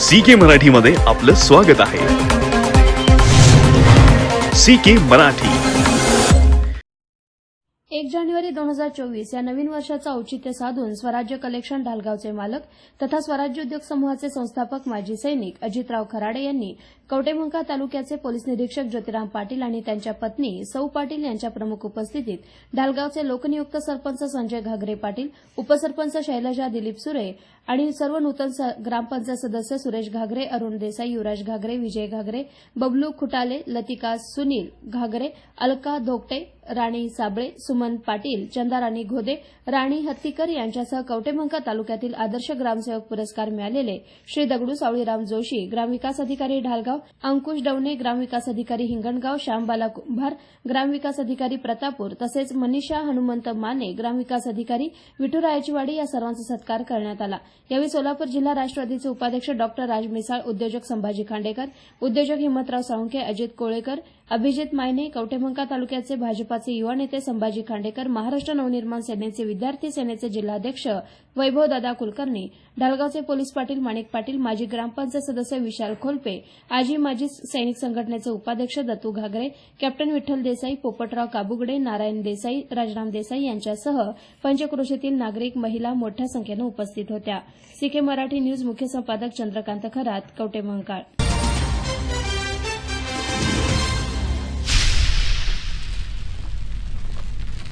C के मराठीमध्ये आपलं स्वागत आहे. C K Marathi. एक जानेवारी दोन हजार चोवीस या नवीन वर्षाचं औचित्य साधून स्वराज्य कलेक्शन ढालगावचे मालक तथा स्वराज्य उद्योग समूहाचे संस्थापक माजी सैनिक अजितराव खराडे यांनी कवटेमंका तालुक्याचे पोलीस निरीक्षक ज्योतिराम पाटील आणि त्यांच्या पत्नी सौ पाटील यांच्या प्रमुख उपस्थितीत ढालगावचे लोकनियुक्त सरपंच संजय घागरे पाटील उपसरपंच शैलजा दिलीप सुरे आणि सर्व नूतन स- ग्रामपंचायत सदस्य सुरेश घागरे अरुण देसाई युवराज घागरे विजय घागरे बबलू खुटाले लतिका सुनील घागरे अलका धोकटे राणी साबळे सुमन पाटील चंदाराणी घोदे राणी हत्तीकर यांच्यासह कवटेमंका तालुक्यातील आदर्श ग्रामसेवक पुरस्कार मिळालेले श्री दगडू सावळीराम जोशी ग्रामविकास अधिकारी ढालगाव अंकुश डवणे ग्रामविकास अधिकारी हिंगणगाव श्यामबाला कुंभार ग्रामविकास अधिकारी प्रतापूर तसेच मनीषा हनुमंत माने ग्रामविकास अधिकारी विठुरायाचीवाडी या सर्वांचा सत्कार करण्यात आला. यावेळी सोलापूर जिल्हा राष्ट्रवादीचे उपाध्यक्ष डॉक्टर राज मिसाळ उद्योजक संभाजी खांडेकर उद्योजक हिम्मतराव साळुंखे अजित कोळेकर अभिजित मायने कवटेमंका तालुक्याचे भाजपाचे युवा नेते संभाजी खांडेकर महाराष्ट्र नवनिर्माण सेनेचे विद्यार्थी सेनेचे जिल्हाध्यक्ष वैभवदादा कुलकर्णी ढालगावचे पोलीस पाटील माणिक पाटील माजी ग्रामपंचायत सदस्य विशाल खोलपे आजी माजी सैनिक संघटनेचे उपाध्यक्ष दत्तू घागरे कॅप्टन विठ्ठल देसाई पोपटराव काबुगडे नारायण देसाई राजराम देसाई यांच्यासह पंचक्रोशीतील नागरिक महिला मोठ्या संख्येनं उपस्थित होत्या. सीके मराठी न्यूज मुख्य संपादक चंद्रकांत खरात कवटे महंकाळ